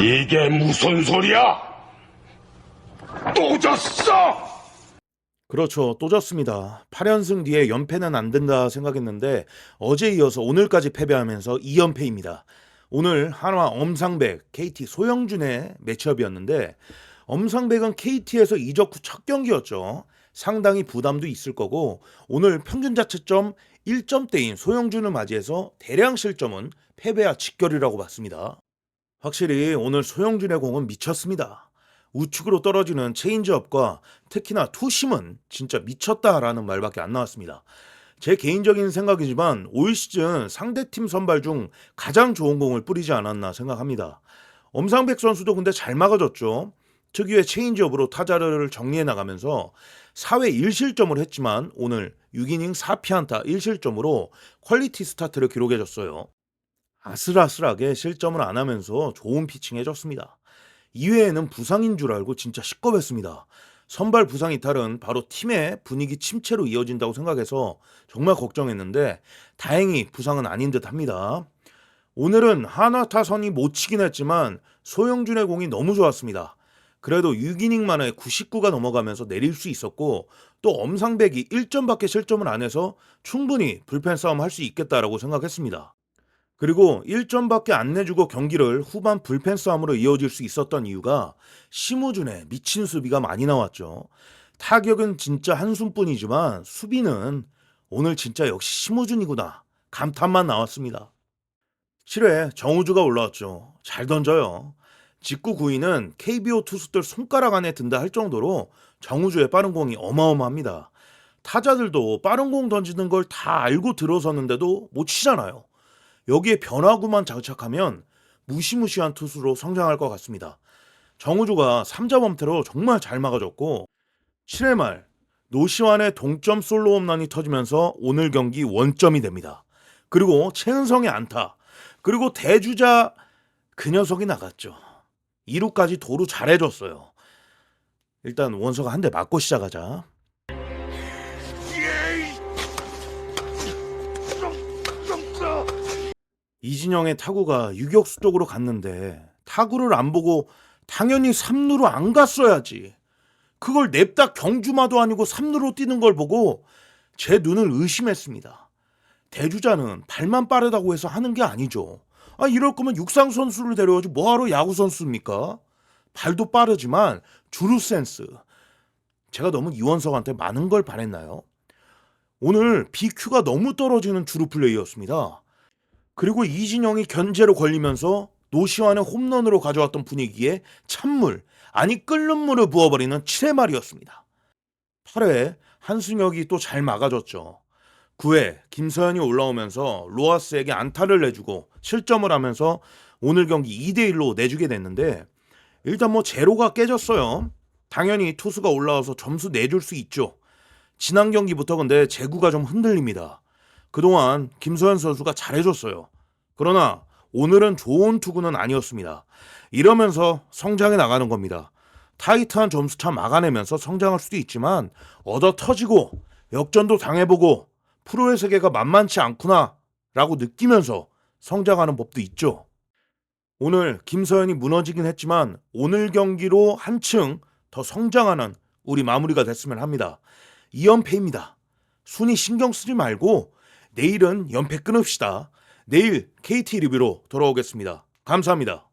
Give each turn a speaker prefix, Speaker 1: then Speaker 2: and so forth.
Speaker 1: 이게 무슨 소리야? 또 졌어!
Speaker 2: 그렇죠. 또 졌습니다. 8연승 뒤에 연패는 안 된다 생각했는데 어제 이어서 오늘까지 패배하면서 2연패입니다. 오늘 한화 엄상백, KT 소영준의 매치업이었는데 엄상백은 KT에서 이적 후 첫 경기였죠. 상당히 부담도 있을 거고 오늘 평균 자체점 1점대인 소영준을 맞이해서 대량 실점은 패배와 직결이라고 봤습니다. 확실히 오늘 소영준의 공은 미쳤습니다. 우측으로 떨어지는 체인지업과 특히나 투심은 진짜 미쳤다라는 말밖에 안 나왔습니다. 제 개인적인 생각이지만 올 시즌 상대팀 선발 중 가장 좋은 공을 뿌리지 않았나 생각합니다. 엄상백 선수도 근데 잘 막아줬죠. 특유의 체인지업으로 타자를 정리해 나가면서 4회 1실점을 했지만 오늘 6이닝 4피안타 1실점으로 퀄리티 스타트를 기록해줬어요. 아슬아슬하게 실점을 안 하면서 좋은 피칭 해줬습니다. 2회에는 부상인 줄 알고 진짜 시겁했습니다. 선발 부상 이탈은 바로 팀의 분위기 침체로 이어진다고 생각해서 정말 걱정했는데 다행히 부상은 아닌 듯 합니다. 오늘은 한화 타선이 못 치긴 했지만 소영준의 공이 너무 좋았습니다. 그래도 6이닝 만에 99가 넘어가면서 내릴 수 있었고 또 엄상백이 1점밖에 실점을 안 해서 충분히 불펜 싸움 할 수 있겠다라고 생각했습니다. 그리고 1점밖에 안 내주고 경기를 후반 불펜 싸움으로 이어질 수 있었던 이유가 심우준의 미친 수비가 많이 나왔죠. 타격은 진짜 한숨뿐이지만 수비는 오늘 진짜 역시 심우준이구나 감탄만 나왔습니다. 7회 정우주가 올라왔죠. 잘 던져요. 직구 구위는 KBO 투수들 손가락 안에 든다 할 정도로 정우주의 빠른 공이 어마어마합니다. 타자들도 빠른 공 던지는 걸 다 알고 들어섰는데도 못 치잖아요. 여기에 변화구만 장착하면 무시무시한 투수로 성장할 것 같습니다. 정우주가 3자 범퇴로 정말 잘 막아줬고 7회 말 노시환의 동점 솔로 홈런이 터지면서 오늘 경기 원점이 됩니다. 그리고 최은성의 안타 그리고 대주자 그 녀석이 나갔죠. 2루까지 도루 잘해줬어요. 일단 원서가 한 대 맞고 시작하자. 이진영의 타구가 유격수 쪽으로 갔는데 타구를 안 보고 당연히 3루로 안 갔어야지. 그걸 냅다 경주마도 아니고 3루로 뛰는 걸 보고 제 눈을 의심했습니다. 대주자는 발만 빠르다고 해서 하는 게 아니죠. 아 이럴 거면 육상 선수를 데려오지 뭐하러 야구 선수입니까? 발도 빠르지만 주루 센스. 제가 너무 이원석한테 많은 걸 바랬나요? 오늘 BQ가 너무 떨어지는 주루 플레이였습니다. 그리고 이진영이 견제로 걸리면서 노시환의 홈런으로 가져왔던 분위기에 찬물, 아니 끓는 물을 부어버리는 7회 말이었습니다. 8회 한승혁이 또 잘 막아줬죠. 9회 김서현이 올라오면서 로하스에게 안타를 내주고 실점을 하면서 오늘 경기 2대1로 내주게 됐는데 일단 뭐 제로가 깨졌어요. 당연히 투수가 올라와서 점수 내줄 수 있죠. 지난 경기부터 근데 제구가 좀 흔들립니다. 그동안 김서현 선수가 잘해줬어요. 그러나 오늘은 좋은 투구는 아니었습니다. 이러면서 성장해 나가는 겁니다. 타이트한 점수차 막아내면서 성장할 수도 있지만 얻어 터지고 역전도 당해보고 프로의 세계가 만만치 않구나 라고 느끼면서 성장하는 법도 있죠. 오늘 김서현이 무너지긴 했지만 오늘 경기로 한층 더 성장하는 우리 마무리가 됐으면 합니다. 2연패입니다. 순위 신경 쓰지 말고 내일은 연패 끊읍시다. 내일 KT 리뷰로 돌아오겠습니다. 감사합니다.